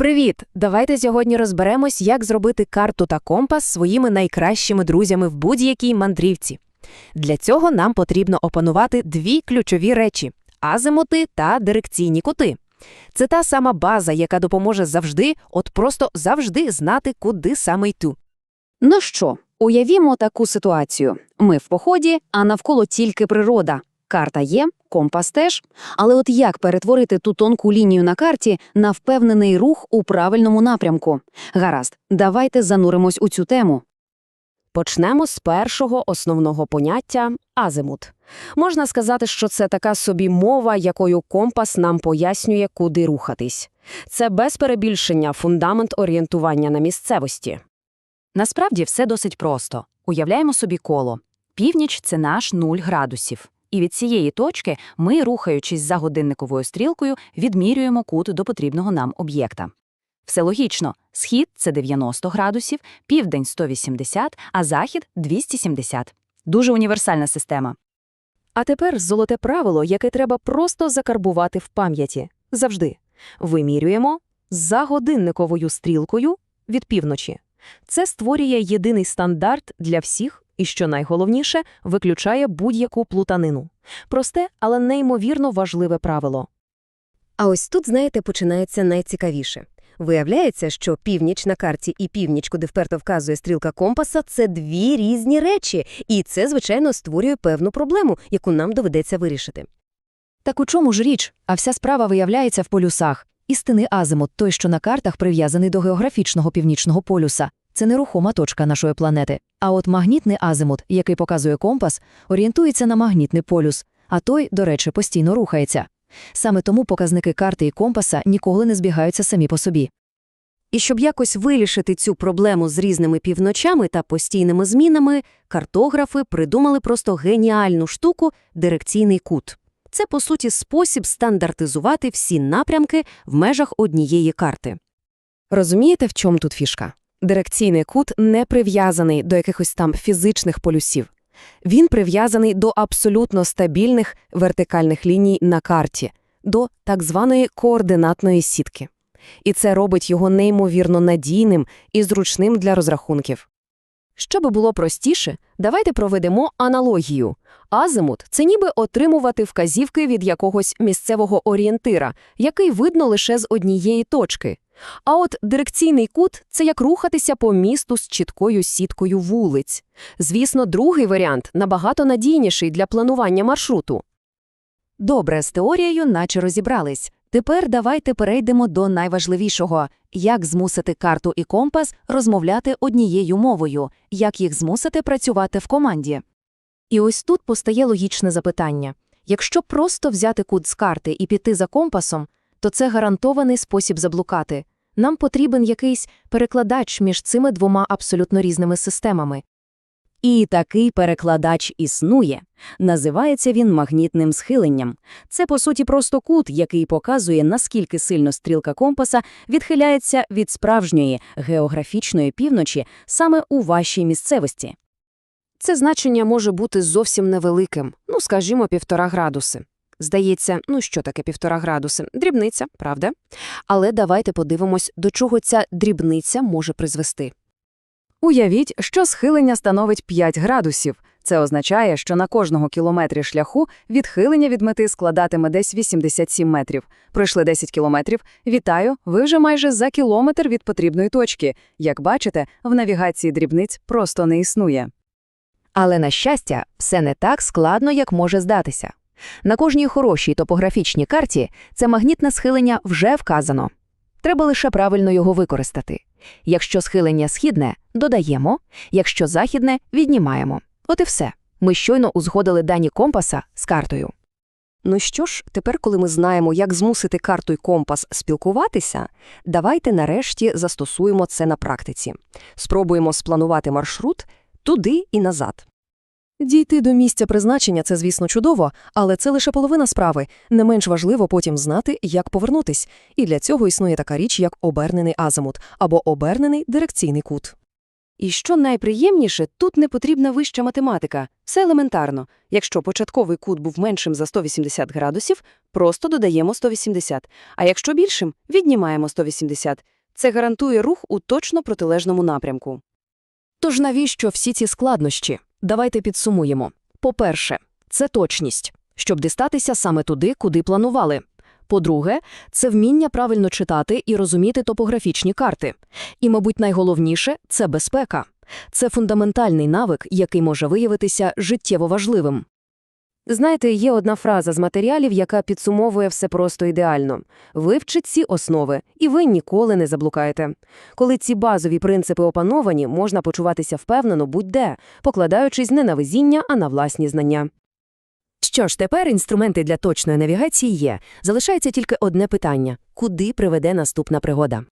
Привіт! Давайте сьогодні розберемось, як зробити карту та компас своїми найкращими друзями в будь-якій мандрівці. Для цього нам потрібно опанувати дві ключові речі азимути та дирекційні кути. Це та сама база, яка допоможе завжди, от просто завжди знати, куди саме йти. Ну що, уявімо таку ситуацію. Ми в поході, а навколо тільки природа. Карта є, компас теж. Але от як перетворити ту тонку лінію на карті на впевнений рух у правильному напрямку? Гаразд, давайте зануримось у цю тему. Почнемо з першого основного поняття азимут. Можна сказати, що це така собі мова, якою компас нам пояснює, куди рухатись. Це без перебільшення фундамент орієнтування на місцевості. Насправді все досить просто. Уявляємо собі коло. Північ – це наш 0 градусів. І від цієї точки ми, рухаючись за годинниковою стрілкою, відмірюємо кут до потрібного нам об'єкта. Все логічно. Схід – це 90 градусів, південь – 180, а захід – 270. Дуже універсальна система. А тепер золоте правило, яке треба просто закарбувати в пам'яті. Завжди. Вимірюємо за годинниковою стрілкою від півночі. Це створює єдиний стандарт для всіх і, що найголовніше, виключає будь-яку плутанину. Просте, але неймовірно важливе правило. А ось тут, знаєте, починається найцікавіше. Виявляється, що північ на карті і північ, куди вперто вказує стрілка компаса, це дві різні речі, і це, звичайно, створює певну проблему, яку нам доведеться вирішити. Так у чому ж річ? А вся справа виявляється в полюсах. Істинний азимут, той, що на картах прив'язаний до географічного північного полюса. Це нерухома точка нашої планети. А от магнітний азимут, який показує компас, орієнтується на магнітний полюс, а той, до речі, постійно рухається. Саме тому показники карти і компаса ніколи не збігаються самі по собі. І щоб якось вирішити цю проблему з різними півночами та постійними змінами, картографи придумали просто геніальну штуку – дирекційний кут. Це, по суті, спосіб стандартизувати всі напрямки в межах однієї карти. Розумієте, в чому тут фішка? Дирекційний кут не прив'язаний до якихось там фізичних полюсів. Він прив'язаний до абсолютно стабільних вертикальних ліній на карті, до так званої координатної сітки. І це робить його неймовірно надійним і зручним для розрахунків. Щоби було простіше, давайте проведемо аналогію. Азимут – це ніби отримувати вказівки від якогось місцевого орієнтира, який видно лише з однієї точки. А от дирекційний кут – це як рухатися по місту з чіткою сіткою вулиць. Звісно, другий варіант набагато надійніший для планування маршруту. Добре, з теорією наче розібрались. Тепер давайте перейдемо до найважливішого – як змусити карту і компас розмовляти однією мовою, як їх змусити працювати в команді. І ось тут постає логічне запитання. Якщо просто взяти кут з карти і піти за компасом, то це гарантований спосіб заблукати. Нам потрібен якийсь перекладач між цими двома абсолютно різними системами. І такий перекладач існує. Називається він магнітним схиленням. Це, по суті, просто кут, який показує, наскільки сильно стрілка компаса відхиляється від справжньої географічної півночі саме у вашій місцевості. Це значення може бути зовсім невеликим, ну, скажімо, півтора градуси. Здається, ну що таке півтора градуси? Дрібниця, правда? Але давайте подивимось, до чого ця дрібниця може призвести. Уявіть, що схилення становить 5 градусів. Це означає, що на кожного кілометрі шляху відхилення від мети складатиме десь 87 метрів. Пройшли 10 кілометрів. Вітаю, ви вже майже за кілометр від потрібної точки. Як бачите, в навігації дрібниць просто не існує. Але, на щастя, все не так складно, як може здатися. На кожній хорошій топографічній карті це магнітне схилення вже вказано. Треба лише правильно його використати. Якщо схилення східне, додаємо, якщо західне віднімаємо. От і все. Ми щойно узгодили дані компаса з картою. Ну що ж, тепер, коли ми знаємо, як змусити карту й компас спілкуватися, давайте нарешті застосуємо це на практиці. Спробуємо спланувати маршрут туди і назад. Дійти до місця призначення – це, звісно, чудово, але це лише половина справи. Не менш важливо потім знати, як повернутись. І для цього існує така річ, як обернений азимут або обернений дирекційний кут. І що найприємніше, тут не потрібна вища математика. Все елементарно. Якщо початковий кут був меншим за 180 градусів, просто додаємо 180. А якщо більшим, віднімаємо 180. Це гарантує рух у точно протилежному напрямку. Тож навіщо всі ці складнощі? Давайте підсумуємо. По-перше, це точність, щоб дістатися саме туди, куди планували. По-друге, це вміння правильно читати і розуміти топографічні карти. І, мабуть, найголовніше – це безпека. Це фундаментальний навик, який може виявитися життєво важливим. Знаєте, є одна фраза з матеріалів, яка підсумовує все просто ідеально. Вивчіть ці основи, і ви ніколи не заблукаєте. Коли ці базові принципи опановані, можна почуватися впевнено будь-де, покладаючись не на везіння, а на власні знання. Що ж, тепер інструменти для точної навігації є. Залишається тільки одне питання – куди приведе наступна пригода?